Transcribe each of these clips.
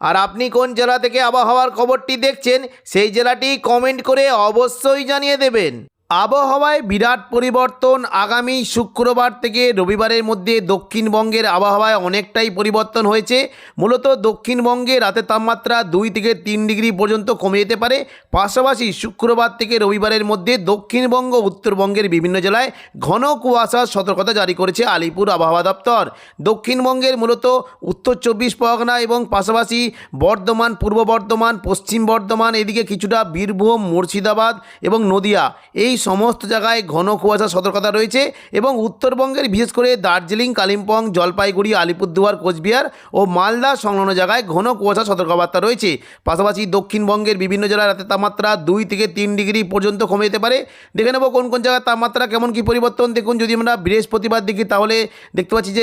আর আপনি কোন জেলা থেকে আবহাওয়ার খবরটি দেখছেন, সেই জেলাটি কমেন্ট করে অবশ্যই জানিয়ে দেবেন। আবহাওয়ায় বিরাট পরিবর্তন আগামী শুক্রবার থেকে রবিবারের মধ্যে দক্ষিণবঙ্গের আবহাওয়ায় অনেকটাই পরিবর্তন হয়েছে। মূলত দক্ষিণবঙ্গে রাতের তাপমাত্রা দুই থেকে তিন ডিগ্রি পর্যন্ত কমে যেতে পারে। পাশাপাশি শুক্রবার থেকে রবিবারের মধ্যে দক্ষিণবঙ্গ, উত্তরবঙ্গের বিভিন্ন জেলায় ঘন কুয়াশার সতর্কতা জারি করেছে আলিপুর আবহাওয়া দপ্তর। দক্ষিণবঙ্গের মূলত উত্তর চব্বিশ পরগনা এবং পাশাপাশি বর্ধমান, পূর্ব বর্ধমান, পশ্চিম বর্ধমান, এদিকে কিছুটা বীরভূম, মুর্শিদাবাদ এবং নদিয়া। এই সমস্ত জায়গায় ঘন কুয়াশার সতর্কতা রয়েছে এবং উত্তরবঙ্গের, বিশেষ করে দার্জিলিং, কালিম্পং, জলপাইগুড়ি, আলিপুরদুয়ার, কোচবিহার ও মালদা সংলগ্ন জায়গায় ঘন কুয়াশা সতর্কবার্তা রয়েছে। পাশাপাশি দক্ষিণবঙ্গের বিভিন্ন জেলার রাতের তাপমাত্রা দুই থেকে তিন ডিগ্রি পর্যন্ত কমে যেতে পারে। দেখে নেব কোন কোন জায়গায় তাপমাত্রা কেমন কী পরিবর্তন। দেখুন, যদি আমরা বৃহস্পতিবার দেখি তাহলে দেখতে পাচ্ছি যে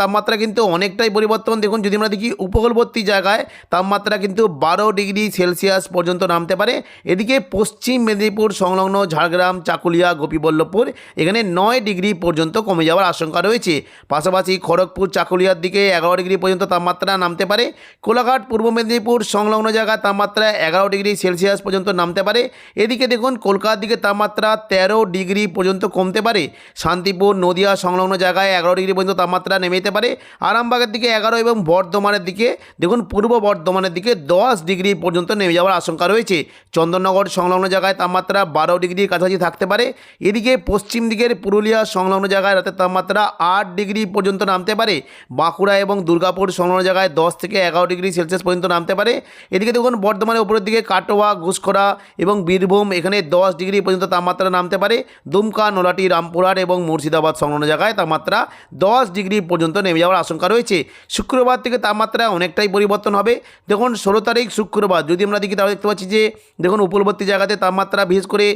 তাপমাত্রা কিন্তু অনেকটাই পরিবর্তন। দেখুন, যদি আমরা দেখি উপকূলবর্তী জায়গায় তাপমাত্রা কিন্তু বারো ডিগ্রি সেলসিয়াস পর্যন্ত নামতে পারে। এদিকে পশ্চিম মেদিনীপুর সংলগ্ন ঝাড়গ্রাম চাকুলিয়া, গোপীবল্লভপুর, এখানে নয় ডিগ্রি পর্যন্ত কমে যাওয়ার আশঙ্কা রয়েছে। পাশাপাশি খড়গপুর, চাকুলিয়ার দিকে এগারো ডিগ্রি পর্যন্ত তাপমাত্রা নামতে পারে। কোলাঘাট, পূর্ব মেদিনীপুর সংলগ্ন জায়গায় তাপমাত্রা এগারো ডিগ্রি সেলসিয়াস পর্যন্ত নামতে পারে। এদিকে দেখুন, কলকাতার দিকে তাপমাত্রা তেরো ডিগ্রি পর্যন্ত কমতে পারে। শান্তিপুর, নদিয়া সংলগ্ন জায়গায় এগারো ডিগ্রি পর্যন্ত তাপমাত্রা নেমে যেতে পারে। আরামবাগের দিকে এগারো এবং বর্ধমানের দিকে, দেখুন, পূর্ব বর্ধমানের দিকে দশ ডিগ্রি পর্যন্ত নেমে যাওয়ার আশঙ্কা রয়েছে। চন্দননগর সংলগ্ন জায়গায় তাপমাত্রা বারো ডিগ্রির কাছাকাছি থাকতে পারে। এদিকে পশ্চিম দিকের পুরুলিয়া সংলগ্ন জায়গায় রাতের তাপমাত্রা আট ডিগ্রি পর্যন্ত নামতে পারে। বাঁকুড়া এবং দুর্গাপুর সংলগ্ন জায়গায় দশ থেকে এগারো ডিগ্রি সেলসিয়াস পর্যন্ত নামতে পারে। এদিকে দেখুন, বর্ধমানের উপরের দিকে কাটোয়া, ঘুষখরা এবং বীরভূম এখানে দশ ডিগ্রি পর্যন্ত তাপমাত্রা নামতে পারে। দুমকা, নোলাটি, রামপুরহাট এবং মুর্শিদাবাদ সংলগ্ন জায়গায় তাপমাত্রা দশ ডিগ্রি পর্যন্ত নেমে যাওয়ার আশঙ্কা রয়েছে। শুক্রবার থেকে তাপমাত্রা অনেকটাই পরিবর্তন হবে। দেখুন, ষোলো তারিখ শুক্রবার। যদি আমরা দেখি, তাহলে দেখতে পাচ্ছি যে, দেখুন উপকূলবর্তী জায়গাতে তাপমাত্রা বিশেষ করে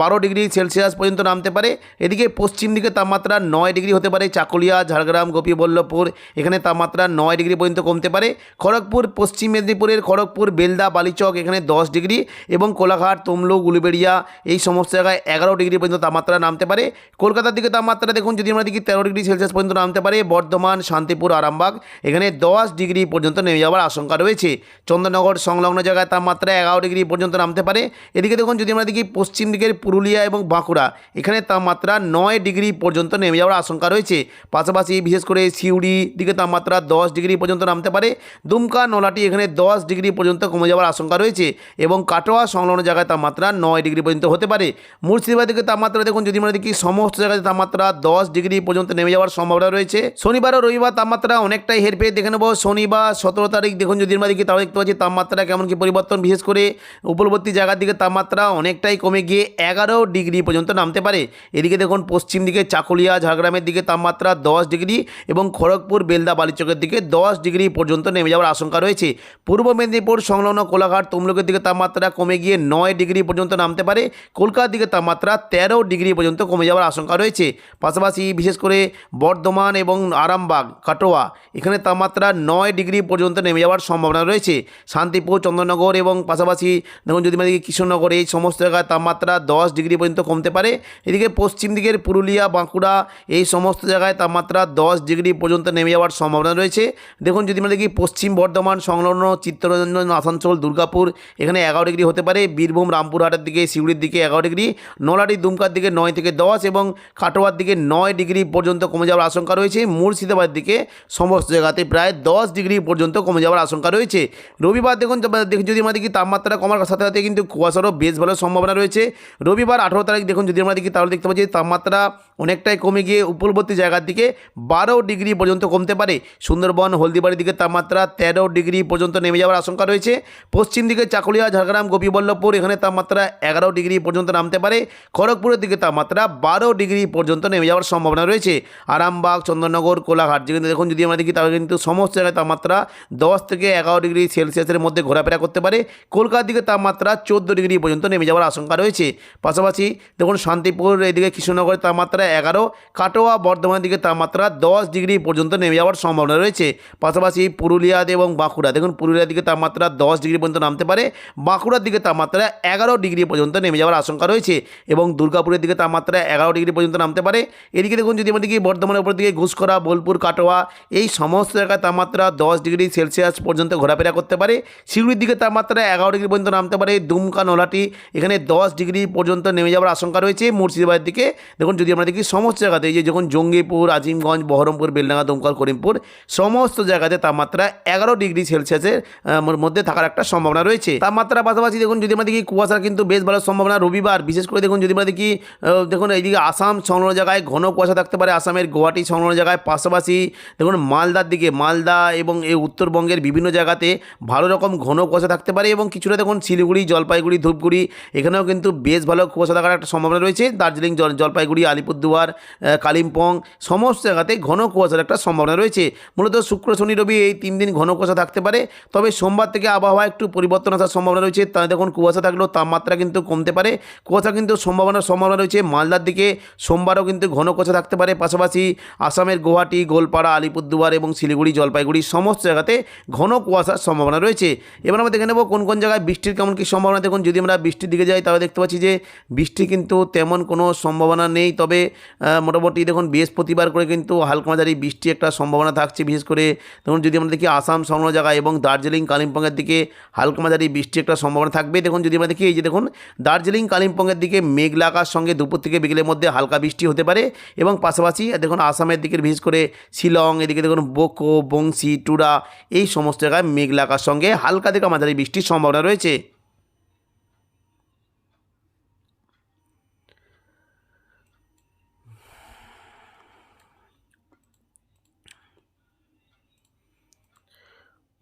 বারো ডিগ্রি সেলসিয়াস পর্যন্ত নামতে পারে। এদিকে পশ্চিম দিকে তাপমাত্রা নয় ডিগ্রি হতে পারে, চাকুলিয়া, ঝাড়গ্রাম, গোপীবল্লভপুর, এখানে তাপমাত্রা নয় ডিগ্রি পর্যন্ত কমতে পারে। খড়গপুর, পশ্চিম মেদিনীপুরের খড়গপুর, বেলদা, বালিচক, এখানে দশ ডিগ্রি এবং কোলাঘাট, তমলুক, উলুবেড়িয়া এই সমস্ত জায়গায় এগারো ডিগ্রি পর্যন্ত তাপমাত্রা নামতে পারে। কলকাতার দিকে তাপমাত্রা দেখুন, যদি আমরা দেখি তেরো ডিগ্রি সেলসিয়াস পর্যন্ত নামতে পারে, বর্ধমান, শান্তিপুর, আরামবাগ, এখানে দশ ডিগ্রি পর্যন্ত নেমে যাওয়ার আশঙ্কা রয়েছে। চন্দ্রনগর সংলগ্ন জায়গায় তাপমাত্রা এগারো ডিগ্রি পর্যন্ত নামতে পারে। এদিকে দেখুন, যদি আমরা দেখি পশ্চিম দিকের পুরুলিয়া এবং বাঁকুড়া। এখানে তাপমাত্রা নয় ডিগ্রি পর্যন্ত নেমে যাওয়ার আশঙ্কা রয়েছে। পাশাপাশি বিশেষ করে সিউড়ি দিকে তাপমাত্রা দশ ডিগ্রি পর্যন্ত নামতে পারে। দুমকা, নলাটি এখানে দশ ডিগ্রি পর্যন্ত কমে যাওয়ার আশঙ্কা রয়েছে এবং কাটোয়া সংলগ্ন জায়গায় তাপমাত্রা নয় ডিগ্রি পর্যন্ত হতে পারে। মুর্শিদাবাদ দিকে তাপমাত্রা দেখুন, যদি আমরা দেখি, সমস্ত জায়গায় তাপমাত্রা দশ ডিগ্রি পর্যন্ত নেমে যাওয়ার সম্ভাবনা রয়েছে। শনিবার ও রবিবার তাপমাত্রা অনেকটাই হেরফের দেখে নেব। শনিবার সতেরো তারিখ দেখুন, যদি আমরা দেখি, তাহলে দেখতে পাচ্ছি তাপমাত্রা কেমন কি পরিবর্তন। বিশেষ করে উপকূলবর্তী জায়গার দিকে তাপমাত্রা অনেকটাই কমে গিয়ে এগারো ডিগ্রি পর্যন্ত নামতে পারে। এদিকে দেখুন, পশ্চিম দিকে চাকুলিয়া, ঝাড়গ্রামের দিকে তাপমাত্রা দশ ডিগ্রি এবং খড়গপুর, বেলদা, বালিচকের দিকে দশ ডিগ্রি পর্যন্ত নেমে যাওয়ার আশঙ্কা রয়েছে। পূর্ব মেদিনীপুর, সংলগ্ন কোলাঘাট, তমলুকের দিকে তাপমাত্রা কমে গিয়ে নয় ডিগ্রি পর্যন্ত নামতে পারে। কলকাতার দিকে তাপমাত্রা তেরো ডিগ্রি পর্যন্ত কমে যাওয়ার আশঙ্কা রয়েছে। পাশাপাশি বিশেষ করে বর্ধমান এবং আরামবাগ, কাটোয়া, এখানে তাপমাত্রা নয় ডিগ্রি পর্যন্ত নেমে যাওয়ার সম্ভাবনা রয়েছে। শান্তিপুর, চন্দননগর এবং পাশাপাশি দেখুন, যদি দেখি কৃষ্ণনগর এই সমস্ত জায়গায় তাপমাত্রা দশ ডিগ্রি পর্যন্ত কমতে পারে। এদিকে পশ্চিম দিকের পুরুলিয়া, বাঁকুড়া এই সমস্ত জায়গায় তাপমাত্রা দশ ডিগ্রি পর্যন্ত নেমে যাওয়ার সম্ভাবনা রয়েছে। দেখুন, যদি আমরা দেখি পশ্চিম বর্ধমান, সংলগ্ন চিত্তরঞ্জন, আসানসোল, দুর্গাপুর, এখানে এগারো ডিগ্রি হতে পারে। বীরভূম, রামপুরহাটের দিকে সিউড়ির দিকে এগারো ডিগ্রি। নলাটি দুমকার দিকে নয় থেকে দশ এবং কাটোয়ার দিকে নয় ডিগ্রি পর্যন্ত কমে যাওয়ার আশঙ্কা রয়েছে। মুর্শিদাবাদ দিকে সমস্ত জায়গাতে প্রায় দশ ডিগ্রি পর্যন্ত কমে যাওয়ার আশঙ্কা রয়েছে। রবিবার দেখুন, যদি আমরা দেখি তাপমাত্রা কমার সাথে সাথে কিন্তু কুয়াশারও বেশ ভালো সম্ভাবনা রয়েছে। রবিবার রবিবার আঠেরো তারিখ দেখুন, যদি আমরা দেখি তাহলে দেখতে পাচ্ছি তাপমাত্রা অনেকটাই কমে গিয়ে উপকূলবর্তী জায়গার দিকে বারো ডিগ্রি পর্যন্ত কমতে পারে। সুন্দরবন, হলদিবাড়ির দিকে তাপমাত্রা তেরো ডিগ্রি পর্যন্ত নেমে যাওয়ার আশঙ্কা রয়েছে। পশ্চিম দিকে চাকুলিয়া, ঝাড়গ্রাম, গোপীবল্লভপুর এখানে তাপমাত্রা এগারো ডিগ্রি পর্যন্ত নামতে পারে। খড়গপুরের দিকে তাপমাত্রা বারো ডিগ্রি পর্যন্ত নেমে যাওয়ার সম্ভাবনা রয়েছে। আরামবাগ, চন্দননগর, কোলাঘাট যেখানে দেখুন, যদি আমরা দেখি তাহলে কিন্তু সমস্ত জায়গায় তাপমাত্রা দশ থেকে এগারো ডিগ্রি সেলসিয়াসের মধ্যে ঘোরাফেরা করতে পারে। কলকাতার দিকে তাপমাত্রা চোদ্দ ডিগ্রি পর্যন্ত নেমে যাওয়ার আশঙ্কা রয়েছে। পাশাপাশি দেখুন শান্তিপুর এদিকে কৃষ্ণনগরের তাপমাত্রা এগারো, কাটোয়া বর্ধমানের দিকে তাপমাত্রা দশ ডিগ্রি পর্যন্ত নেমে যাওয়ার সম্ভাবনা রয়েছে। পাশাপাশি পুরুলিয়াতে এবং বাঁকুড়া, দেখুন পুরুলিয়ার দিকে তাপমাত্রা দশ ডিগ্রি পর্যন্ত নামতে পারে, বাঁকুড়ার দিকে তাপমাত্রা এগারো ডিগ্রি পর্যন্ত নেমে যাওয়ার আশঙ্কা রয়েছে এবং দুর্গাপুরের দিকে তাপমাত্রা এগারো ডিগ্রি পর্যন্ত নামতে পারে। এদিকে দেখুন যদি আমরা দেখি বর্ধমানের উপর দিকে ঘুষকরা বোলপুর, কাটোয়া, এই সমস্ত জায়গায় তাপমাত্রা দশ ডিগ্রি সেলসিয়াস পর্যন্ত ঘোরাফেরা করতে পারে। শিউড়ির দিকে তাপমাত্রা এগারো ডিগ্রি পর্যন্ত নামতে পারে, দুমকা, নলাটি, এখানে দশ ডিগ্রি পর্যন্ত নেমে যাওয়ার আশঙ্কা রয়েছে মুর্শিদাবাদের দিকে। দেখুন, যদি আমরা দেখি সমস্ত জায়গাতে, এই যে যখন জঙ্গিপুর, আজিমগঞ্জ, বহরমপুর, বেলডাঙ্গা, দমকল, করিমপুর, সমস্ত জায়গাতে তাপমাত্রা এগারো ডিগ্রি সেলসিয়াসের মধ্যে থাকার একটা সম্ভাবনা রয়েছে। তাপমাত্রার পাশাপাশি দেখুন, যদি আমরা দেখি কুয়াশার কিন্তু বেশ ভালো সম্ভাবনা রবিবার। বিশেষ করে দেখুন, যদি আমরা দেখি দেখুন, এইদিকে আসাম সংলগ্ন জায়গায় ঘন কুয়াশা থাকতে পারে। আসামের গুয়াহাটি সংলগ্ন জায়গায় পাশাপাশি দেখুন, মালদার দিকে, মালদা এবং এই উত্তরবঙ্গের বিভিন্ন জায়গাতে ভালো রকম ঘন কুয়াশা থাকতে পারে এবং কিছুটা দেখুন শিলিগুড়ি, জলপাইগুড়ি, ধূপগুড়ি, এখানেও কিন্তু বেশ ভালো কুয়াশা থাকার একটা সম্ভাবনা রয়েছে। দার্জিলিং জল, জলপাইগুড়ি, আলিপুরদুয়ার কালিম্পং সমস্ত জায়গাতে ঘন কুয়াশার একটা সম্ভাবনা রয়েছে। মূলত শুক্র, শনি, রবি এই তিন দিন ঘন কুয়াশা থাকতে পারে। তবে সোমবার থেকে আবহাওয়া একটু পরিবর্তন আসার সম্ভাবনা রয়েছে। তা দেখুন, কুয়াশা থাকলেও তাপমাত্রা কিন্তু কমতে পারে। কুয়াশা কিন্তু সম্ভাবনার সম্ভাবনা রয়েছে মালদার দিকে। সোমবারও কিন্তু ঘন কুয়াশা থাকতে পারে। পাশাপাশি আসামের গুয়াহাটি, গোলপাড়া, আলিপুরদুয়ার এবং শিলিগুড়ি, জলপাইগুড়ি সমস্ত জায়গাতে ঘন কুয়াশার সম্ভাবনা রয়েছে। এবার আমরা দেখে নেব কোন কোন জায়গায় বৃষ্টির কেমন কী সম্ভাবনা। দেখুন, যদি আমরা বৃষ্টির দিকে যাই, তাহলে দেখতে পাচ্ছি যে বৃষ্টি কিন্তু তেমন কোনো সম্ভাবনা নেই। তবে মোটামুটি দেখুন, বৃহস্পতিবার করে কিন্তু হালকা মাঝারি বৃষ্টি একটা সম্ভাবনা থাকছে। বিশেষ করে দেখুন যদি আমরা দেখি আসাম সংলগ্ন জায়গায় এবং দার্জিলিং, কালিম্পংয়ের দিকে হালকা মাঝারি বৃষ্টি একটা সম্ভাবনা থাকবে। দেখুন, যদি আমরা দেখি, এই যে দেখুন, দার্জিলিং, কালিম্পংয়ের দিকে মেঘলা আকাশ সঙ্গে দুপুর থেকে বিকেলের মধ্যে হালকা বৃষ্টি হতে পারে এবং পাশাপাশি, দেখুন, আসামের দিকে বিশেষ করে শিলং, এদিকে দেখুন, বোকো, বংশী, টুরা, এই সমস্ত জায়গায় মেঘলা আকাশ সঙ্গে হালকা থেকে মাঝারি বৃষ্টির সম্ভাবনা রয়েছে।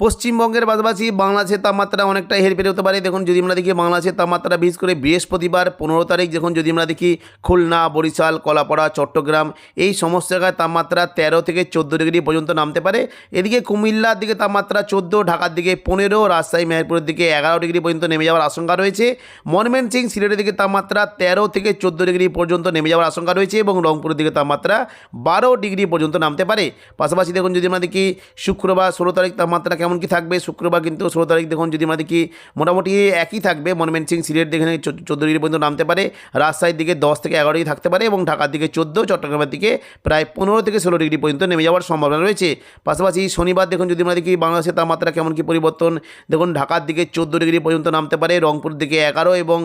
পশ্চিমবঙ্গের পাশাপাশি বাংলাদেশের তাপমাত্রা অনেকটাই হেরফের হতে পারে। দেখুন, যদি আমরা দেখি বাংলাদেশের তাপমাত্রা বিশেষ করে বৃহস্পতিবার পনেরো তারিখ যখন যদি আমরা দেখি খুলনা, বরিশাল, কলাপাড়া, চট্টগ্রাম, এই সমস্ত জায়গায় তাপমাত্রা তেরো থেকে চোদ্দ ডিগ্রি পর্যন্ত নামতে পারে। এদিকে কুমিল্লার দিকে তাপমাত্রা চোদ্দ, ঢাকার দিকে পনেরো, রাজশাহী, মেহেরপুরের দিকে এগারো ডিগ্রি পর্যন্ত নেমে যাওয়ার আশঙ্কা রয়েছে। ময়মনসিং, সিলেটের দিকে তাপমাত্রা তেরো থেকে চোদ্দ ডিগ্রি পর্যন্ত নেমে যাওয়ার আশঙ্কা রয়েছে এবং রংপুরের দিকে তাপমাত্রা বারো ডিগ্রি পর্যন্ত নামতে পারে। পাশাপাশি, দেখুন, যদি আমরা দেখি শুক্রবার ষোলো তারিখ তাপমাত্রা কেমন কি থাকবে, শুক্রবার কিন্তু ষোলো তারিখ দেখুন, যদি আমরা দেখি মোটামুটি একই থাকবে ময়মনসিং সিলেট দেখে চোদ্দ ডিগ্রি পর্যন্ত নামতে পারে, রাজশাহীর দিকে দশ থেকে এগারো ডিগ্রি থাকতে পারে এবং ঢাকার দিকে চোদ্দ, চট্টগ্রামের দিকে প্রায় পনেরো থেকে ষোলো ডিগ্রি পর্যন্ত নেমে যাওয়ার সম্ভাবনা রয়েছে। পাশাপাশি শনিবার দেখুন, যদি আমরা দেখি বাংলাদেশের তাপমাত্রা কেমন কি পরিবর্তন, দেখুন ঢাকার দিকে চোদ্দ ডিগ্রি পর্যন্ত নামতে পারে, রংপুর দিকে এগারো এবং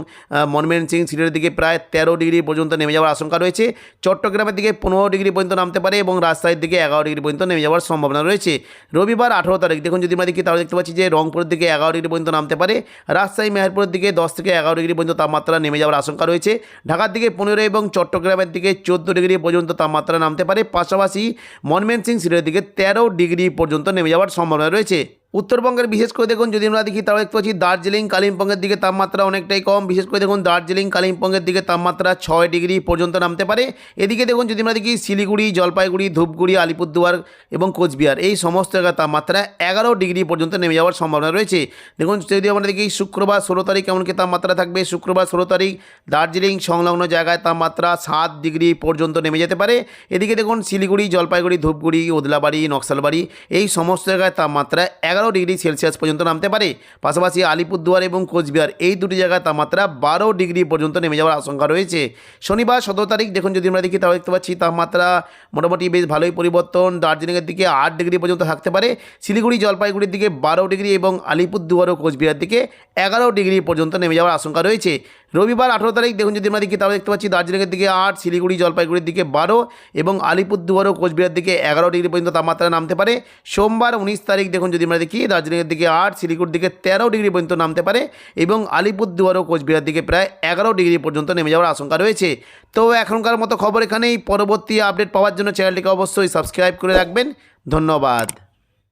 মনমেনসিং সিলেটের দিকে প্রায় তেরো ডিগ্রি পর্যন্ত নেমে যাওয়ার আশঙ্কা রয়েছে। চট্টগ্রামের দিকে পনেরো ডিগ্রি পর্যন্ত নামতে পারে এবং রাজশাহীর দিকে এগারো ডিগ্রি পর্যন্ত নেমে যাওয়ার সম্ভাবনা রয়েছে। রবিবার আঠারো তারিখ দেখুন, যদি আমরা দেখি, তাহলে দেখতে পাচ্ছি যে রংপুরের দিকে এগারো ডিগ্রি পর্যন্ত নামতে পারে। রাজশাহী, মেহেরপুরের দিকে দশ থেকে এগারো ডিগ্রি পর্যন্ত তাপমাত্রা নেমে যাওয়ার আশঙ্কা রয়েছে। ঢাকার দিকে পনেরো এবং চট্টগ্রামের দিকে চোদ্দ ডিগ্রি পর্যন্ত তাপমাত্রা নামতে পারে। পাশাপাশি মনমেন সিং সিলেটের দিকে তেরো ডিগ্রি পর্যন্ত নেমে যাওয়ার সম্ভাবনা রয়েছে। উত্তরবঙ্গের বিশেষ করে দেখুন, যদি আমরা দেখি, তাহলে দেখতে পাচ্ছি দার্জিলিং, কালিম্পংয়ের দিকে তাপমাত্রা অনেকটাই কম। বিশেষ করে দেখুন, দার্জিলিং, কালিম্পংয়ের দিকে তাপমাত্রা ছয় ডিগ্রি পর্যন্ত নামতে পারে। এদিকে দেখুন, যদি আমরা দেখি, শিলিগুড়ি, জলপাইগুড়ি, ধূপগুড়ি, আলিপুরদুয়ার এবং কোচবিহার, এই সমস্ত জায়গার তাপমাত্রা এগারো ডিগ্রি পর্যন্ত নেমে যাওয়ার সম্ভাবনা রয়েছে। দেখুন, যদি আমরা দেখি, শুক্রবার ষোলো তারিখ কেমন কি তাপমাত্রা থাকবে? শুক্রবার ষোলো তারিখ দার্জিলিং সংলগ্ন জায়গায় তাপমাত্রা সাত ডিগ্রি পর্যন্ত নেমে যেতে পারে। এদিকে দেখুন, শিলিগুড়ি, জলপাইগুড়ি, ধূপগুড়ি, ওদলাবাড়ি, নকশালবাড়ি, এই সমস্ত জায়গায় তাপমাত্রা এগারো ডিগ্রি সেলসিয়াস পর্যন্ত নামতে পারে। পাশাপাশি আলিপুরদুয়ার এবং কোচবিহার এই দুটি জায়গায় তাপমাত্রা বারো ডিগ্রি পর্যন্ত নেমে যাওয়ার আশঙ্কা রয়েছে। শনিবার সতেরো তারিখ, দেখুন যদি আমরা দেখি তাহলে দেখতে পাচ্ছি তাপমাত্রা মোটামুটি বেশ ভালোই পরিবর্তন। দার্জিলিংয়ের দিকে আট ডিগ্রি পর্যন্ত থাকতে পারে। শিলিগুড়ি, জলপাইগুড়ির দিকে বারো ডিগ্রি এবং আলিপুরদুয়ার ও কোচবিহার দিকে এগারো ডিগ্রি পর্যন্ত নেমে যাওয়ার আশঙ্কা রয়েছে। রবিবার আঠেরো তারিখ, দেখুন যদি আমরা দেখি তাহলে দেখতে পাচ্ছি দার্জিলিংয়ের দিকে আট, শিলিগুড়ি, জলপাইগুড়ির দিকে বারো এবং আলিপুরদুয়ার ও কোচবিহার দিকে এগারো ডিগ্রি পর্যন্ত তাপমাত্রা নামতে পারে। সোমবার উনিশ তারিখ, দেখুন যদি আমরা দেখি কি দার্জিলিংয়ের দিকে আট শিলিগুড়ির দিকে তেরো ডিগ্রি পর্যন্ত নামতে পারে এবং আলিপুরদুয়ার ও কোচবিহার দিকে প্রায় এগারো ডিগ্রি পর্যন্ত নেমে যাওয়ার আশঙ্কা রয়েছে। তো এখনকার মতো খবর এখানেই। পরবর্তী আপডেট পাওয়ার জন্য চ্যানেলটিকে অবশ্যই সাবস্ক্রাইব করে রাখবেন। ধন্যবাদ।